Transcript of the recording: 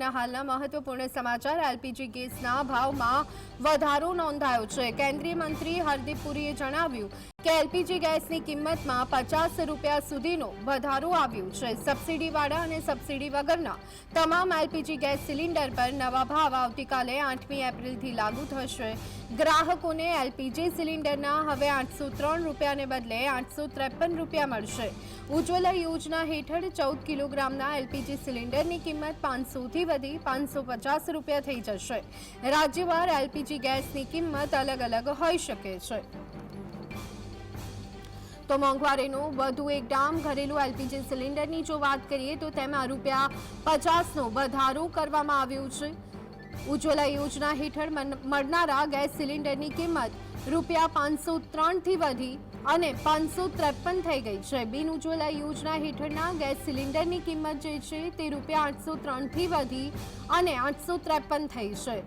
હાલના મહત્વપૂર્ણ સમાચાર એલપીજી ગેસના ભાવમાં વધારો નોંધાયો છે. કેન્દ્રીય મંત્રી હરદીપ પુરીએ જણાવ્યું કે એલપીજી ગેસની કિંમતમાં પચાસ રૂપિયા સુધીનો વધારો આવ્યો છે. સબસિડીવાળા અને સબસિડી વગરના તમામ એલપીજી ગેસ સિલિન્ડર પર નવા ભાવ આવતીકાલે આઠમી એપ્રિલથી લાગુ થશે. ગ્રાહકોને એલપીજી સિલિન્ડરના હવે આઠસો ત્રણ રૂપિયાને બદલે આઠસો ત્રેપન રૂપિયા મળશે. ઉજ્જવલા યોજના હેઠળ ચૌદ કિલોગ્રામના એલપીજી સિલિન્ડરની કિંમત પાંચસોથી વધી પાંચસો પચાસ રૂપિયા થઈ જશે. રાજ્યવાર એલપીજી ગેસની કિંમત અલગ અલગ હોઈ શકે છે. તો મોંઘવારીનું વધુ એક ડામ ઘરેલું એલપીજી સિલિન્ડરની જો વાત કરીએ તો તેમાં રૂપિયા પચાસનો વધારો કરવામાં આવ્યો છે. ઉજ્જવલા યોજના હેઠળ મળનારા ગેસ સિલિન્ડરની કિંમત રૂપિયા પાંચસો ત્રણથી વધી અને પાંચસો ત્રેપન થઈ ગઈ છે. બિન ઉજ્જવલા યોજના હેઠળના ગેસ સિલિન્ડરની કિંમત જે છે તે રૂપિયા આઠસો ત્રણથી વધી અને આઠસો ત્રેપન થઈ છે.